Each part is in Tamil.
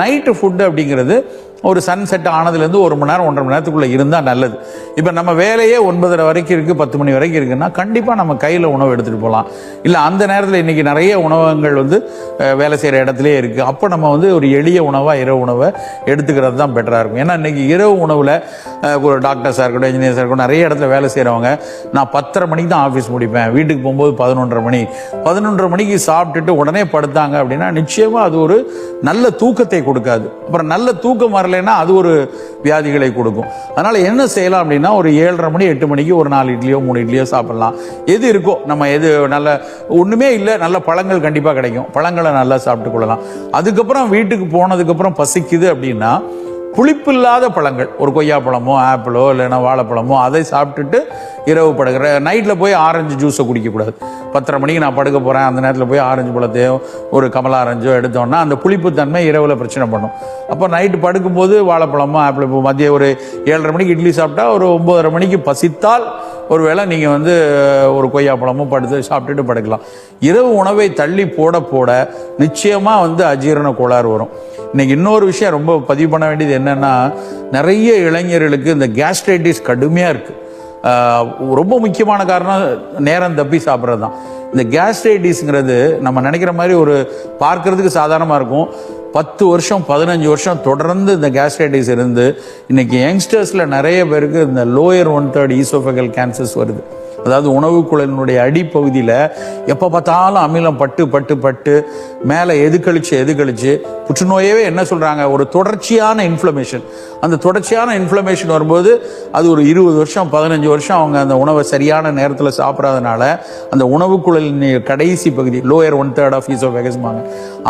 நைட்டு ஃபுட்டு அப்படிங்கிறது ஒரு சன் செட் ஆனதுலேருந்து ஒரு மணி நேரம் ஒன்றரை மணி நேரத்துக்குள்ளே இருந்தால் நல்லது. இப்போ நம்ம வேலையே ஒன்பதரை வரைக்கும் இருக்குது பத்து மணி வரைக்கும் இருக்குன்னா கண்டிப்பாக நம்ம கையில் உணவு எடுத்துகிட்டு போகலாம். இல்லை அந்த நேரத்தில் இன்றைக்கி நிறைய உணவகங்கள் வந்து வேலை செய்கிற இடத்துலயே இருக்குது. அப்போ நம்ம வந்து ஒரு எளிய உணவாக இரவு உணவை எடுத்துக்கிறது தான் பெட்டராக இருக்கும். ஏன்னா இன்றைக்கி இரவு உணவில் ஒரு டாக்டர்ஸாக இருக்கட்டும் இன்ஜினியர்ஸாக இருக்கட்டும் நிறைய இடத்துல வேலை செய்கிறவங்க நான் பத்தரை மணிக்கு தான் ஆஃபீஸ் முடிப்பேன். வீட்டுக்கு போகும்போது பதினொன்றரை மணி. பதினொன்றரை மணிக்கு சாப்பிட்டுட்டு உடனே படுத்தாங்க அப்படின்னா நிச்சயமாக அது ஒரு நல்ல தூக்கத்தை கொடுக்காது. அப்புறம் நல்ல தூக்கம் வரலைன்னா அது ஒரு வியாதிகளை கொடுக்கும். அதனால் என்ன செய்யலாம் அப்படின்னா ஒரு ஏழரை மணி எட்டு மணிக்கு ஒரு நாலு இட்லியோ மூணு இட்லியோ சாப்பிடலாம். எது இருக்கோ நம்ம எது நல்ல ஒன்றுமே இல்லை நல்ல பழங்கள் கண்டிப்பாக கிடைக்கும். பழங்களை நல்லா சாப்பிட்டு கொள்ளலாம். அதுக்கப்புறம் வீட்டுக்கு போனதுக்கப்புறம் பசிக்குது அப்படின்னா புளிப்பில்லாத பழங்கள் ஒரு கொய்யா பழமோ ஆப்பிளோ இல்லைன்னா வாழைப்பழமோ அதை சாப்பிட்டுட்டு இரவு படுக்கிற நைட்டில் போய் ஆரஞ்சு ஜூஸை குடிக்கக்கூடாது. பத்தரை மணிக்கு நான் படுக்க போகிறேன் அந்த நேரத்தில் போய் ஆரஞ்சு பழத்தையோ ஒரு கமலா ஆரஞ்சோ எடுத்தோம்னா அந்த புளிப்புத்தன்மை இரவில் பிரச்சனை பண்ணும். அப்போ நைட்டு படுக்கும்போது வாழைப்பழமோ ஆப்பிள் இப்போ மதியம் ஒரு ஏழரை மணிக்கு இட்லி சாப்பிட்டா ஒரு ஒம்பதரை மணிக்கு பசித்தால் ஒருவேளை நீங்கள் வந்து ஒரு கொய்யாப்பழமும் படுத்து சாப்பிட்டுட்டு படுக்கலாம். இரவு உணவை தள்ளி போட போட நிச்சயமாக வந்து அஜீரண கோளாறு வரும். இன்றைக்கி இன்னொரு விஷயம் ரொம்ப பதிவு பண்ண வேண்டியது என்னென்னா நிறைய இளைஞர்களுக்கு இந்த கேஸ்ட்ரைட்டிஸ் கடுமையாக இருக்குது ரொம்ப முக்கியமான காரணம் நேரம் தப்பி சாப்பிட்றது தான். இந்த கேஸ்ட்ரைட்டிஸ்ங்கிறது நம்ம நினைக்கிற மாதிரி ஒரு பார்க்கறதுக்கு சாதாரணமாக இருக்கும். பத்து வருஷம் பதினஞ்சு வருஷம் தொடர்ந்து இந்த கேஸ்ட்ரைட்டிஸ் இருந்து இன்னைக்கு யங்ஸ்டர்ஸில் நிறைய பேருக்கு இந்த lower one third oesophageal cancers வருது. அதாவது உணவு குழலினுடைய அடிப்பகுதியில் எப்போ பார்த்தாலும் அமிலம் பட்டு பட்டு பட்டு மேலே எது கழிச்சு எது கழிச்சு புற்றுநோயவே என்ன சொல்கிறாங்க ஒரு தொடர்ச்சியான இன்ஃப்ளமேஷன் அந்த தொடர்ச்சியான இன்ஃப்ளமேஷன் வரும்போது அது ஒரு இருபது வருஷம் பதினஞ்சு வருஷம் அவங்க அந்த உணவை சரியான நேரத்தில் சாப்பிட்றதுனால அந்த உணவு குழலின் கடைசி பகுதி லோயர் ஒன் தேர்ட் ஆஃப் ஈசோஃபெகஸ்மாங்க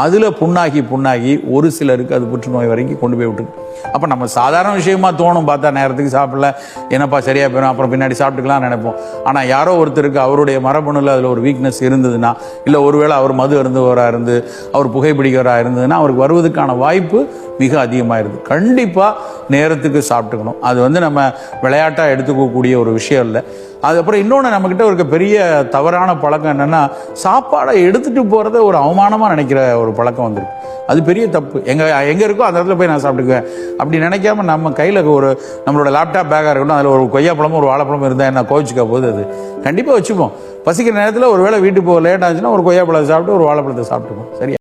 அதில் புண்ணாகி புண்ணாகி ஒரு சிலருக்கு அது புற்றுநோய் வரைக்கும் கொண்டு போய் விட்டுருக்கு அப்போ நம்ம சாதாரண விஷயமா தோணும் பார்த்தா நேரத்துக்கு சாப்பிடல. என்னப்பா சரியாக போயிடும் அப்புறம் பின்னாடி சாப்பிட்டுக்கலாம் நினைப்போம். ஆனால் யாரோ ஒருத்தருக்கு அவருடைய மரபணுல அதில் ஒரு வீக்னஸ் இருந்ததுன்னா இல்லை ஒருவேளை அவர் மது அருந்துவராக இருந்து அவர் புகைப்பிடிக்கிறவராக இருந்ததுன்னா அவருக்கு வருவதற்கான வாய்ப்பு மிக அதிகமாயிருது. கண்டிப்பாக நேரத்துக்கு சாப்பிட்டுக்கணும். அது வந்து நம்ம விளையாட்டாக எடுத்துக்கக்கூடிய ஒரு விஷயம் இல்லை. அதுக்கப்புறம் இன்னொன்று நம்மக்கிட்ட இருக்க பெரிய தவறான பழக்கம் என்னென்னா சாப்பாடை எடுத்துகிட்டு போகிறத ஒரு அவமானமாக நினைக்கிற ஒரு பழக்கம் வந்துருக்கு. அது பெரிய தப்பு. எங்கே எங்கே இருக்கோ அந்த இடத்துல போய் நான் சாப்பிட்டுக்குவேன். அப்படி நினைக்காம நம்ம கையில் ஒரு நம்மளோட லேப்டாப் பேக்காக இருக்கட்டும் அதில் ஒரு கொய்யாப்பழமும் ஒரு வாழைப்பழமும் இருந்தால் என்ன கோவிச்சுக்க போகுது அது? கண்டிப்பாக வச்சுப்போம். பசிக்கிற நேரத்தில் ஒரு வேளை வீட்டுக்கு போக லேட் ஆச்சுன்னா ஒரு கொய்யாப்பழத்தை சாப்பிட்டு ஒரு வாழைப்பழத்தை சாப்பிட்டுப்போம். சரியா?